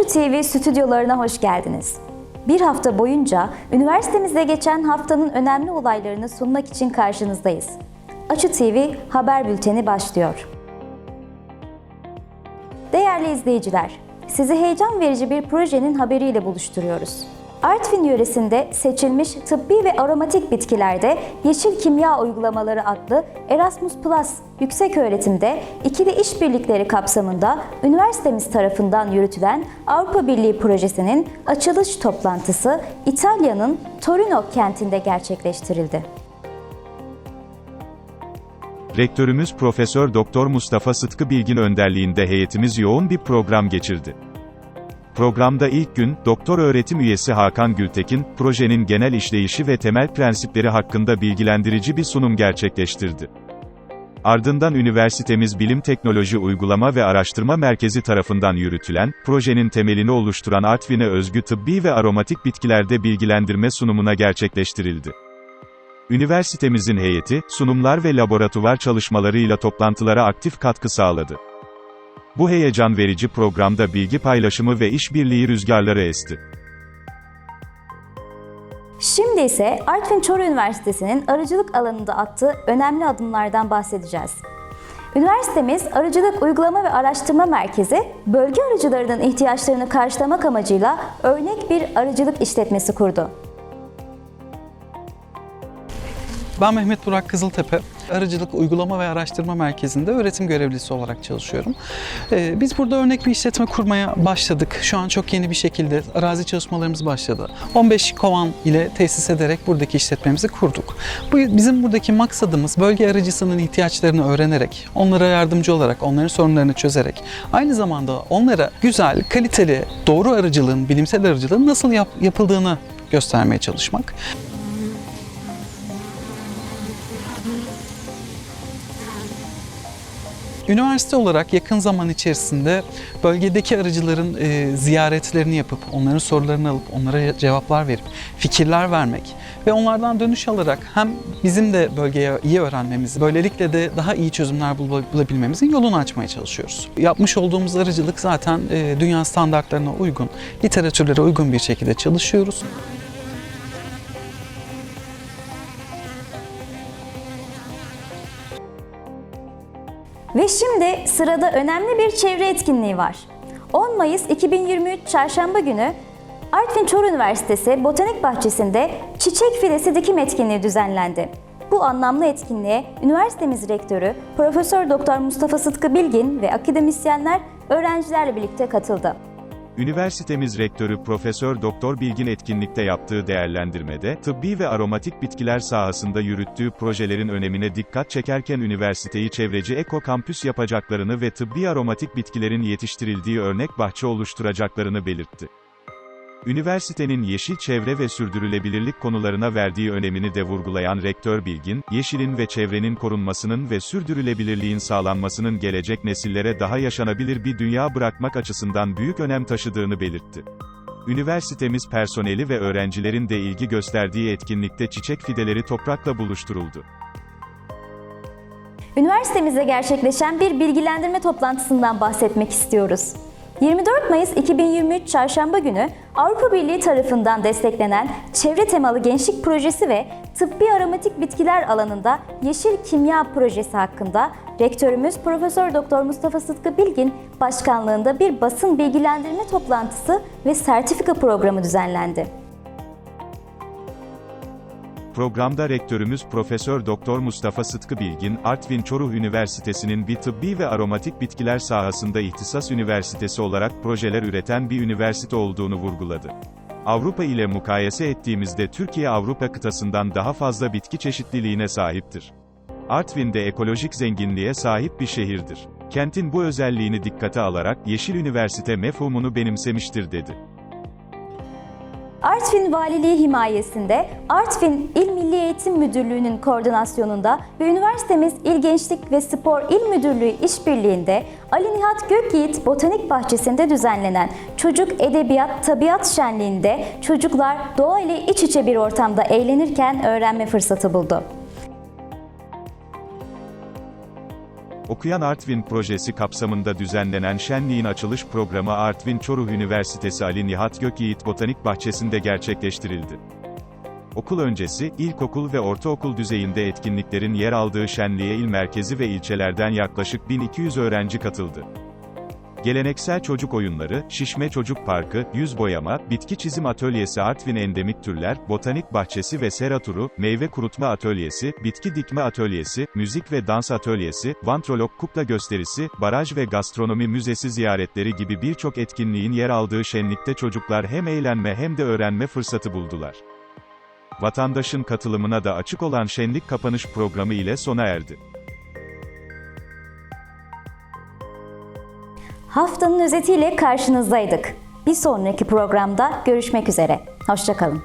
Açu TV stüdyolarına hoş geldiniz. Bir hafta boyunca üniversitemizde geçen haftanın önemli olaylarını sunmak için karşınızdayız. Açu TV haber bülteni başlıyor. Değerli izleyiciler, sizi heyecan verici bir projenin haberiyle buluşturuyoruz. Artvin yöresinde seçilmiş tıbbi ve aromatik bitkilerde yeşil kimya uygulamaları adlı Erasmus Plus yüksek öğretimde ikili işbirlikleri kapsamında üniversitemiz tarafından yürütülen Avrupa Birliği projesinin açılış toplantısı İtalya'nın Torino kentinde gerçekleştirildi. Rektörümüz Profesör Doktor Mustafa Sıtkı Bilgin önderliğinde heyetimiz yoğun bir program geçirdi. Programda ilk gün, doktor öğretim üyesi Hakan Gültekin, projenin genel işleyişi ve temel prensipleri hakkında bilgilendirici bir sunum gerçekleştirdi. Ardından üniversitemiz Bilim Teknoloji Uygulama ve Araştırma Merkezi tarafından yürütülen, projenin temelini oluşturan Artvin'e özgü tıbbi ve aromatik bitkilerde bilgilendirme sunumuna gerçekleştirildi. Üniversitemizin heyeti, sunumlar ve laboratuvar çalışmalarıyla toplantılara aktif katkı sağladı. Bu heyecan verici programda bilgi paylaşımı ve işbirliği rüzgarları esti. Şimdi ise Artvin Çoruh Üniversitesi'nin arıcılık alanında attığı önemli adımlardan bahsedeceğiz. Üniversitemiz Arıcılık Uygulama ve Araştırma Merkezi, bölge arıcılarının ihtiyaçlarını karşılamak amacıyla örnek bir arıcılık işletmesi kurdu. Ben Mehmet Burak Kızıltepe, Arıcılık Uygulama ve Araştırma Merkezi'nde öğretim görevlisi olarak çalışıyorum. Ee, biz burada örnek bir işletme kurmaya başladık. Şu an çok yeni bir şekilde arazi çalışmalarımız başladı. 15 kovan ile tesis ederek buradaki işletmemizi kurduk. Bu bizim buradaki maksadımız bölge arıcısının ihtiyaçlarını öğrenerek, onlara yardımcı olarak, onların sorunlarını çözerek, aynı zamanda onlara güzel, kaliteli, doğru arıcılığın, bilimsel arıcılığın nasıl yap- yapıldığını göstermeye çalışmak. Üniversite olarak yakın zaman içerisinde bölgedeki arıcıların e, ziyaretlerini yapıp, onların sorularını alıp, onlara cevaplar verip, fikirler vermek ve onlardan dönüş alarak hem bizim de bölgeye iyi öğrenmemiz, böylelikle de daha iyi çözümler bul- bulabilmemizin yolunu açmaya çalışıyoruz. Yapmış olduğumuz arıcılık zaten e, dünya standartlarına uygun, literatürlere uygun bir şekilde çalışıyoruz. Ve şimdi sırada önemli bir çevre etkinliği var. 10 Mayıs 2023 Çarşamba günü Artvin Çoruh Üniversitesi Botanik Bahçesi'nde çiçek fidesi dikim etkinliği düzenlendi. Bu anlamlı etkinliğe üniversitemiz rektörü Profesör Doktor Mustafa Sıtkı Bilgin ve akademisyenler öğrencilerle birlikte katıldı. Üniversitemiz rektörü Profesör Doktor Bilgin etkinlikte yaptığı değerlendirmede, tıbbi ve aromatik bitkiler sahasında yürüttüğü projelerin önemine dikkat çekerken üniversiteyi çevreci eko kampüs yapacaklarını ve tıbbi aromatik bitkilerin yetiştirildiği örnek bahçe oluşturacaklarını belirtti. Üniversitenin yeşil çevre ve sürdürülebilirlik konularına verdiği önemini de vurgulayan Rektör Bilgin, yeşilin ve çevrenin korunmasının ve sürdürülebilirliğin sağlanmasının gelecek nesillere daha yaşanabilir bir dünya bırakmak açısından büyük önem taşıdığını belirtti. Üniversitemiz personeli ve öğrencilerin de ilgi gösterdiği etkinlikte çiçek fideleri toprakla buluşturuldu. Üniversitemizde gerçekleşen bir bilgilendirme toplantısından bahsetmek istiyoruz. 24 Mayıs 2023 Çarşamba günü Avrupa Birliği tarafından desteklenen Çevre Temalı Gençlik Projesi ve Tıbbi Aromatik Bitkiler alanında Yeşil Kimya Projesi hakkında Rektörümüz Profesör Doktor Mustafa Sıtkı Bilgin başkanlığında bir basın bilgilendirme toplantısı ve sertifika programı düzenlendi. Programda rektörümüz Profesör Doktor Mustafa Sıtkı Bilgin, Artvin Çoruh Üniversitesi'nin bir tıbbi ve aromatik bitkiler sahasında ihtisas üniversitesi olarak projeler üreten bir üniversite olduğunu vurguladı. Avrupa ile mukayese ettiğimizde Türkiye Avrupa kıtasından daha fazla bitki çeşitliliğine sahiptir. Artvin de ekolojik zenginliğe sahip bir şehirdir. Kentin bu özelliğini dikkate alarak Yeşil Üniversite mefhumunu benimsemiştir dedi. Artvin Valiliği himayesinde Artvin İl Milli Eğitim Müdürlüğü'nün koordinasyonunda ve üniversitemiz İl Gençlik ve Spor İl Müdürlüğü işbirliğinde Ali Nihat Gökyiğit Botanik Bahçesi'nde düzenlenen Çocuk Edebiyat Tabiat Şenliği'nde çocuklar doğa ile iç içe bir ortamda eğlenirken öğrenme fırsatı buldu. Okuyan Artvin projesi kapsamında düzenlenen şenliğin açılış programı Artvin Çoruh Üniversitesi Ali Nihat Gökyiğit Botanik Bahçesi'nde gerçekleştirildi. Okul öncesi, ilkokul ve ortaokul düzeyinde etkinliklerin yer aldığı şenliğe il merkezi ve ilçelerden yaklaşık 1200 öğrenci katıldı. Geleneksel çocuk oyunları, şişme çocuk parkı, yüz boyama, bitki çizim atölyesi Artvin endemik türler, botanik bahçesi ve sera turu, meyve kurutma atölyesi, bitki dikme atölyesi, müzik ve dans atölyesi, vantrolog kukla gösterisi, baraj ve gastronomi müzesi ziyaretleri gibi birçok etkinliğin yer aldığı şenlikte çocuklar hem eğlenme hem de öğrenme fırsatı buldular. Vatandaşın katılımına da açık olan şenlik kapanış programı ile sona erdi. Haftanın özetiyle karşınızdaydık. Bir sonraki programda görüşmek üzere. Hoşçakalın.